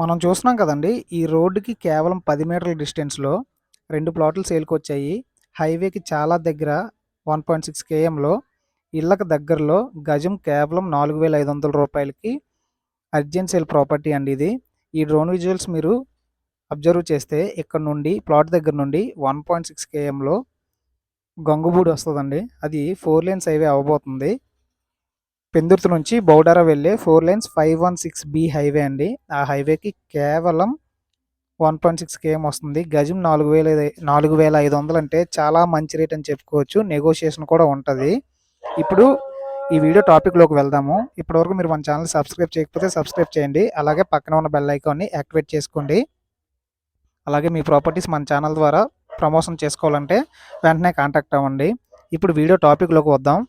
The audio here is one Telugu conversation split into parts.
మనం చూస్తున్నాం కదండి ఈ రోడ్డుకి కేవలం పది మీటర్ల డిస్టెన్స్లో రెండు ప్లాట్లు సేల్కి వచ్చాయి హైవేకి చాలా దగ్గర వన్ పాయింట్ సిక్స్ కేఎంలో ఇళ్ళకి దగ్గరలో గజం కేవలం నాలుగు వేల ఐదు వందల రూపాయలకి అర్జెంట్ సేల్ ప్రాపర్టీ అండి ఇది. ఈ డ్రోన్ విజువల్స్ మీరు అబ్జర్వ్ చేస్తే ఇక్కడ నుండి ప్లాట్ దగ్గర నుండి వన్ పాయింట్ సిక్స్ కేఎంలో గంగుబూడి వస్తుందండి. అది ఫోర్ లేన్స్ హైవే అవ్వబోతుంది. పెందుర్తి నుంచి బౌడారా వెళ్ళే four lines five one six B highway అండి. ఆ హైవేకి కేవలం వన్ పాయింట్ సిక్స్ కేఎం వస్తుంది? గజం నాలుగు వేల నాలుగు వేల ఐదు వందలు అంటే చాలా మంచి రేట్ అని చెప్పుకోవచ్చు. నెగోషియేషన్ కూడా ఉంటుంది. ఇప్పుడు ఈ వీడియో టాపిక్లోకి వెళ్దాము. ఇప్పటివరకు మీరు మన ఛానల్ సబ్స్క్రైబ్ చేయకపోతే సబ్స్క్రైబ్ చేయండి. అలాగే పక్కన ఉన్న బెల్ ఐకాన్ని యాక్టివేట్ చేసుకోండి. అలాగే మీ ప్రాపర్టీస్ మన ఛానల్ ద్వారా ప్రమోషన్ చేసుకోవాలంటే వెంటనే కాంటాక్ట్ అవ్వండి. ఇప్పుడు వీడియో టాపిక్లోకి వద్దాం.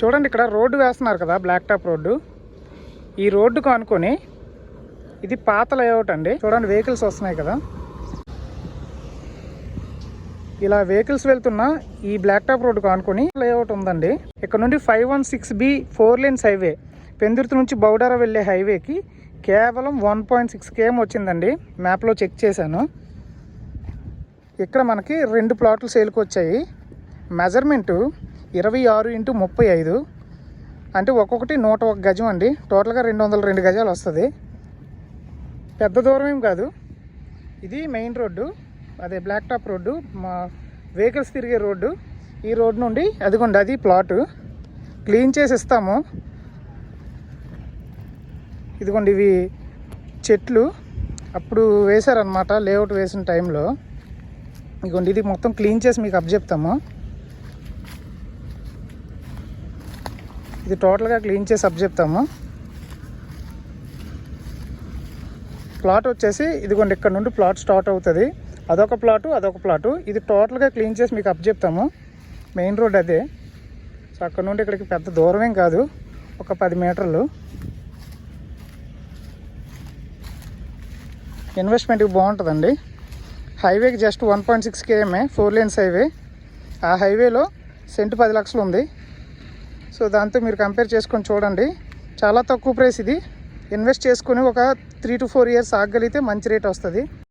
చూడండి ఇక్కడ రోడ్డు వేస్తున్నారు కదా బ్లాక్ టాప్ రోడ్డు. ఈ రోడ్డుకు అనుకొని ఇది పాత లేఅవుట్ అండి. చూడండి వెహికల్స్ వస్తున్నాయి కదా. ఇలా వెహికల్స్ వెళ్తున్న ఈ బ్లాక్ టాప్ రోడ్డుకు అనుకొని లేఅవుట్ ఉందండి. ఇక్కడ నుండి five one six B four lanes highway Pendurthi నుంచి బౌడారా వెళ్ళే హైవేకి కేవలం వన్ పాయింట్ సిక్స్ కేఎం వచ్చిందండి. మ్యాప్లో చెక్ చేశాను. ఇక్కడ మనకి రెండు ప్లాట్లు సేల్కి వచ్చాయి. మెజర్మెంటు ఇరవై ఆరు ఇంటూ ముప్పై ఐదు. అంటే ఒక్కొక్కటి నూట ఒక గజం అండి. టోటల్గా రెండు వందల రెండు గజాలు వస్తుంది. పెద్ద దూరం ఏం కాదు. ఇది మెయిన్ రోడ్డు. అదే బ్లాక్ టాప్ రోడ్డు. మా వెహికల్స్ తిరిగే రోడ్డు. ఈ రోడ్ నుండి అదిగోండి అది ప్లాటు. క్లీన్ చేసి ఇస్తాము. ఇదిగోండి ఇవి చెట్లు. అప్పుడు వేశారనమాట లేఅవుట్ వేసిన టైంలో. ఇదిగోండి ఇది మొత్తం క్లీన్ చేసి మీకు అప్ చెప్తాము. ఇది టోటల్గా క్లీన్ చేసి అప్ చెప్తాము. ప్లాట్ వచ్చేసి ఇదిగోండి ఇక్కడ నుండి ప్లాట్ స్టార్ట్ అవుతుంది. అదొక ప్లాటు అదొక ప్లాటు. ఇది టోటల్గా క్లీన్ చేసి మీకు అప్ చెప్తాము. మెయిన్ రోడ్ అదే. సో అక్కడ నుండి ఇక్కడికి పెద్ద దూరమేం కాదు. ఒక పది మీటర్లు. ఇన్వెస్ట్మెంట్కి బాగుంటుందండి. హైవేకి జస్ట్ వన్ పాయింట్ సిక్స్ కేఎంఏ ఫోర్ లేన్స్ హైవే. ఆ హైవేలో సెంటు పది లక్షలు ఉంది సో దాంతో మీరు కంపేర్ చేసుకొని చూడండి. చాలా తక్కువ ప్రైస్ ఇది. ఇన్వెస్ట్ చేసుకుని ఒక త్రీ టు ఫోర్ ఇయర్స్ ఆగగలిగితే మంచి రేట్ వస్తుంది.